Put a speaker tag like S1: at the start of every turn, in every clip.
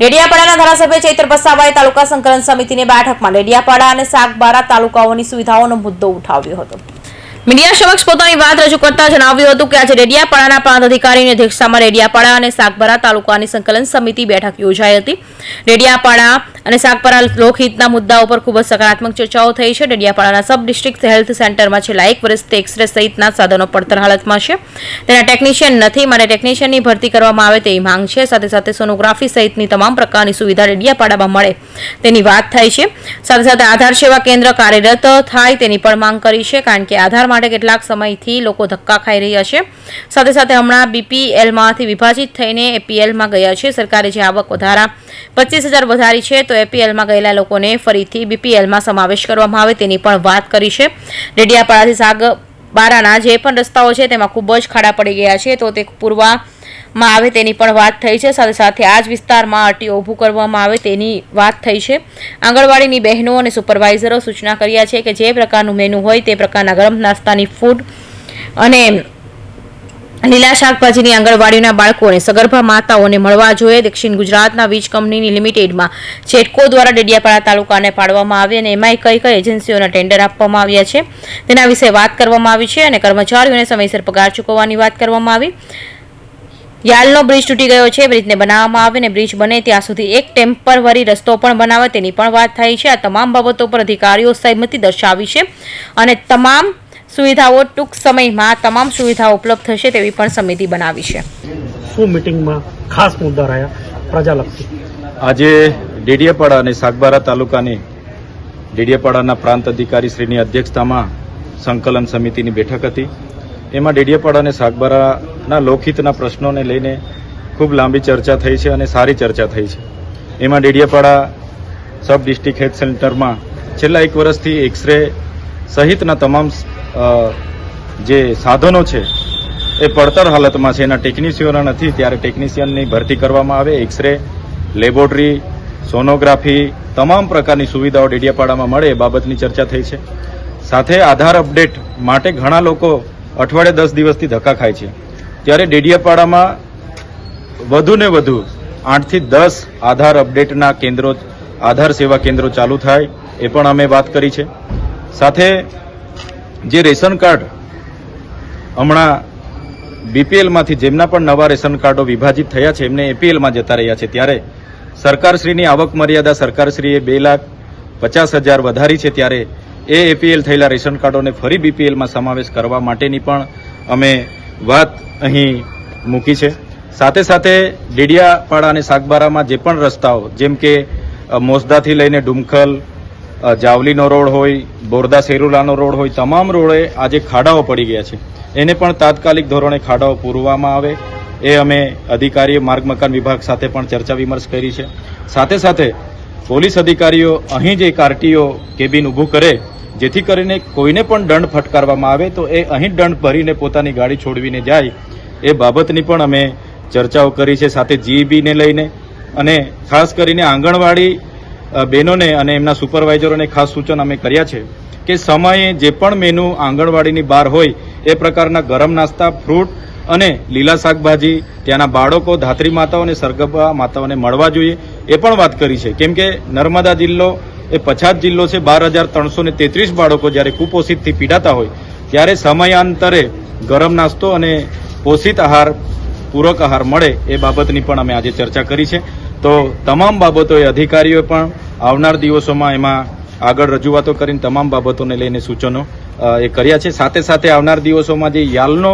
S1: ડેડિયાપાડાના ધારાસભ્ય ચૈત્ર વસાવાએ તાલુકા સંકલન સમિતિની બેઠકમાં ડેડિયાપાડા અને સાગબારા તાલુકાઓની સુવિધાઓનો મુદ્દો ઉઠાવ્યો હતો. મીડિયા સમક્ષ પોતાની વાત રજૂ કરતા જણાવ્યું હતું કે આજે ડેડિયાપાડાના પ્રાંત અધિકારીની અધ્યક્ષતામાં ડેડિયાપાડા અને સાગબારા તાલુકાની સંકલન સમિતિ બેઠક યોજાઈ હતી. ડેડિયાપાડા અને સાગબારા લોકહિતના મુદ્દાઓ પર ખૂબ જ સકારાત્મક ચર્ચાઓ થઈ છે. ડેડિયાપાડાના સબ ડિસ્ટ્રિક્ટ હેલ્થ સેન્ટરમાં છેલ્લા એક વર્ષથી એક્સરે સહિતના સાધનો પડતર હાલતમાં છે. તેના ટેકનિશિયન નથી, માટે ટેકનિશિયનની ભરતી કરવામાં આવે તેવી માંગ છે. સાથે સાથે સોનોગ્રાફી સહિતની તમામ પ્રકારની સુવિધા ડેડિયાપાડામાં મળે તેની વાત થાય છે. સાથે સાથે આધાર સેવા કેન્દ્ર કાર્યરત થાય તેની પણ માંગ કરી છે, કારણ કે આધાર માટે કેટલાક સમયથી લોકો ધક્કા ખાઈ રહ્યા છે. સાથે સાથે હમણાં બીપીએલમાંથી વિભાજિત થઈને એપીએલમાં ગયા છે. સરકારે જે આવક વધારા પચીસ હજાર વધારી છે, તો એપીએલમાં ગયેલા લોકોને ફરીથી બીપીએલમાં સમાવેશ કરવામાં આવે તેની પણ વાત કરી છે. ડેડિયાપાડાથી સાગ બારાના જે પણ રસ્તાઓ છે, તેમાં ખૂબ જ ખાડા પડી ગયા છે, તો તે પૂરવામાં આવે તેની પણ વાત થઈ છે. સાથે સાથે આ જ વિસ્તારમાં આરટીઓ ઊભું કરવામાં આવે તેની વાત થઈ છે. આંગણવાડીની બહેનો અને સુપરવાઇઝરો સૂચના કર્યા છે કે જે પ્રકારનું મેનુ હોય તે પ્રકારના ગરમ નાસ્તાની ફૂડ અને લીલા શાકભાજીની આંગણવાડીના બાળકોને સગર્ભા માતાઓને મળવા જોઈએ. દક્ષિણ ગુજરાતના વીજ કંપનીની લિમિટેડમાં છેટકો દ્વારા ડેડિયાપાડા તાલુકાને પાડવામાં આવી અને એમાંય કઈ કઈ એજન્સીઓના ટેન્ડર આપવામાં આવ્યા છે. તેના વિશે વાત કરવામાં આવી છે અને કર્મચારીઓને સમયસર પગાર ચૂકવવાની વાત કરવામાં આવી. યાલનો બ્રિજ તૂટી ગયો છે. બ્રિજને બનાવવામાં આવે ને બ્રિજ બને ત્યાં સુધી એક ટેમ્પરવરી રસ્તો પણ બનાવે તેની પણ વાત થઈ છે. આ તમામ બાબતો પર અધિકારીઓ સહમતિ દર્શાવી છે અને તમામ સુવિધાઓ ટૂંક સમયમાં તમામ સુવિધાઓ ઉપલબ્ધ થશે તેવી પણ સમિતિ બનાવી છે.
S2: શું મિટિંગમાં ખાસ મુદ્દા રહ્યા પ્રજાલક્ષી?
S3: આજે ડેડિયાપાડા અને સાગબારા તાલુકાની ડેડિયાપાડાના પ્રાંત અધિકારી શ્રીની અધ્યક્ષતામાં સંકલન સમિતિની બેઠક હતી. એમાં ડેડિયાપાડા અને સાગબારાના લોકહિતના પ્રશ્નોને લઈને ખૂબ લાંબી ચર્ચા થઈ છે અને સારી ચર્ચા થઈ છે. એમાં ડેડિયાપાડા સબ ડિસ્ટ્રિક્ટ હેલ્થ સેન્ટરમાં છેલ્લા એક વર્ષથી એક્સરે સહિતના તમામ જે સાધનો છે, એ પડતર હાલતમાં છે. એના ટેકનિશિયનો નથી. ત્યારે ટેકનિશિયનની ભરતી કરવામાં આવે. એક્સરે, લેબોરેટરી, સોનોગ્રાફી તમામ પ્રકારની સુવિધાઓ ડેડિયાપાડામાં મળે એ બાબતની ચર્ચા થઈ છે. સાથે આધાર અપડેટ માટે ઘણા લોકો અઠવાડિયે દસ દિવસથી ધક્કા ખાય છે. ત્યારે ડેડિયાપાડામાં વધુને વધુ આઠથી દસ આધાર અપડેટના કેન્દ્રો, આધાર સેવા કેન્દ્રો ચાલુ થાય, એ પણ અમે વાત કરી છે. સાથે જે રેશન કાર્ડ હમણાં બીપીએલમાંથી જેમના પણ નવા રેશન કાર્ડો વિભાજિત થયા છે, એમને એપીએલમાં જતા રહ્યા છે. ત્યારે સરકારશ્રીની આવક મર્યાદા સરકારશ્રીએ બે લાખ પચાસ હજાર વધારી છે, ત્યારે એ એપીએલ થયેલા રેશન કાર્ડોને ફરી બીપીએલમાં સમાવેશ કરવા માટેની પણ અમે વાત અહીં મૂકી છે. સાથે સાથે ડેડિયાપાડા અને સાગબારામાં જે પણ રસ્તાઓ, જેમ કે મોસદાથી લઈને ડુમખલ જાવલીનો રોડ હોય, બોરદા સેરુલાનો રોડ હોય, તમામ રોડે આજે ખાડાઓ પડી ગયા છે. એને પણ તાત્કાલિક ધોરણે ખાડાઓ પૂરવામાં આવે. એ અમે અધિકારીઓ માર્ગ મકાન વિભાગ સાથે પણ ચર્ચા વિમર્શ કરી છે. સાથે સાથે પોલીસ અધિકારીઓ અહીં જે એક કેબિન ઊભું કરે જેથી કરીને કોઈને પણ દંડ ફટકારવામાં આવે તો એ અહીં દંડ ભરીને પોતાની ગાડી છોડવીને જાય એ બાબતની પણ અમે ચર્ચાઓ કરી છે સાથે જીઈબીને લઈને અને ખાસ કરીને આંગણવાડી બહેનોને અને એમના સુપરવાઇઝરોને ખાસ સૂચન અમે કર્યા છે કે સમયે જે પણ મેનુ આંગણવાડીની બહાર હોય એ પ્રકારના ગરમ નાસ્તા, ફ્રૂટ અને લીલા શાકભાજી, ત્યાંના બાળકો, ધાત્રી માતાઓ અને સરગબા માતાઓને મળવા જોઈએ એ પણ વાત કરી છે. કેમ કે નર્મદા જિલ્લો એ પછાત જિલ્લો છે. બાર હજાર ત્રણસો ને તેત્રીસ બાળકો જ્યારે કુપોષિતથી પીડાતા હોય, ત્યારે સમયાંતરે ગરમ નાસ્તો અને પોષિત આહાર, પૂરક આહાર મળે એ બાબતની પણ અમે આજે ચર્ચા કરી છે. તો તમામ બાબતોએ અધિકારીઓએ પણ આવનાર દિવસોમાં એમાં આગળ રજૂઆતો કરીને તમામ બાબતોને લઈને સૂચનો એ કર્યા છે. સાથે સાથે આવનાર દિવસોમાં જે યાલનો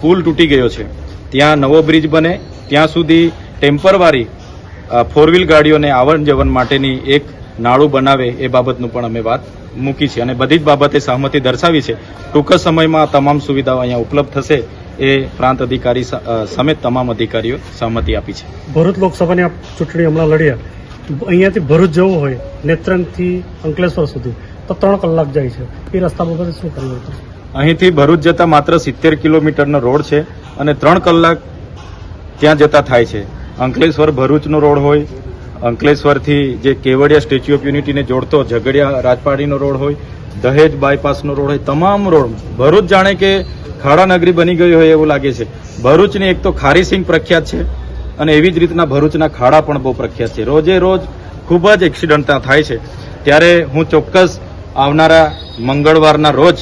S3: પુલ તૂટી ગયો છે, ત્યાં નવો બ્રિજ બને. ત્યાં સુધી ટેમ્પરવારી ફોર વ્હીલ ગાડીઓને આવન જવન માટેની એક નાળું બનાવે એ બાબતનું પણ અમે વાત મૂકી છે. અને બધી જ બાબતે સહમતિ દર્શાવી છે. ટૂંક સમયમાં તમામ સુવિધાઓ અહીંયા ઉપલબ્ધ થશે એ પ્રાંત અધિકારી સમેત તમામ અધિકારીઓ સહમતિ આપી છે.
S2: ભરૂચ લોકસભાની ચૂંટણી હમણાં લડ્યા અહીંયાથી ભરૂચ જવું હોય નેત્રંગથી અંકલેશ્વર સુધી તો ત્રણ કલાક જાય છે. એ રસ્તા બાબતે શું કરવું હતું
S3: અહીંથી ભરૂચ જતા માત્ર સિત્તેર કિલોમીટરનો રોડ છે અને ત્રણ કલાક ત્યાં જતા થાય છે. અંકલેશ્વર ભરૂચનો રોડ હોય અંકલેશ્વરથી જે કેવડિયા સ્ટેચ્યુ ઓફ યુનિટીને જોડતો ઝઘડિયા રાજપાડીનો રોડ હોય, દહેજ બાયપાસનો રોડ હોય, તમામ રોડ ભરૂચ જાણે કે ખાડા નગરી બની ગઈ હોય એવું લાગે છે. ભરૂચની એક તો ખારી સિંગ પ્રખ્યાત છે અને એવી જ રીતના ભરૂચના ખાડા પણ બહુ પ્રખ્યાત છે. રોજે રોજ ખૂબ જ એક્સિડન્ટ થાય છે. ત્યારે હું ચોક્કસ આવનારા મંગળવારના રોજ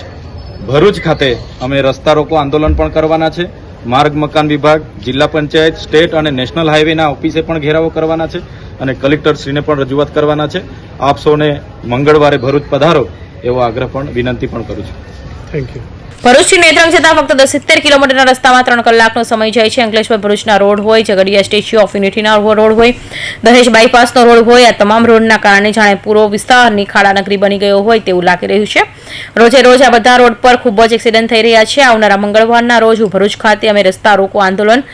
S3: ભરૂચ ખાતે અમે રસ્તા રોકો આંદોલન પણ કરવાના છે. માર્ગ મકાન વિભાગ, જિલ્લા પંચાયત, સ્ટેટ અને નેશનલ હાઈવેના ઓફિસે પણ ઘેરાવો કરવાના છે. અને કલેક્ટરશ્રીને પણ રજૂઆત કરવાના છે. આપ સૌને મંગળવારે ભરૂચ પધારો એવો આગ્રહ પણ વિનંતી પણ કરું છું.
S2: થેન્ક યુ
S1: ભરૂચથી નેત્રંગ જતા ફક્ત દસ સિત્તેર કિલોમીટરના રસ્તામાં ત્રણ કલાકનો સમય જાય છે. અંકલેશ્વર ભરૂચના રોડ હોય ઝઘડિયા સ્ટેચ્યુ ઓફ યુનિટીના રોડ હોય દહેજ બાયપાસનો રોડ હોય આ તમામ રોડના કારણે જાણે પૂરો વિસ્તારની ખાડા નગરી બની ગયો હોય તેવું લાગી રહ્યું છે. રોજે રોજ આ બધા રોડ પર ખૂબ જ એક્સિડન્ટ થઈ રહ્યા છે. આવનારા મંગળવારના રોજ ભરૂચ ખાતે અમે રસ્તા રોકો આંદોલન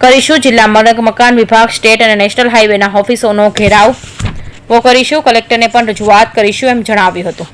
S1: કરીશું. જિલ્લા મરગ મકાન વિભાગ, સ્ટેટ અને નેશનલ હાઈવેના ઓફિસોનો ઘેરાવ. કરીશું કલેક્ટરને પણ રજૂઆત કરીશું એમ જણાવ્યું હતું.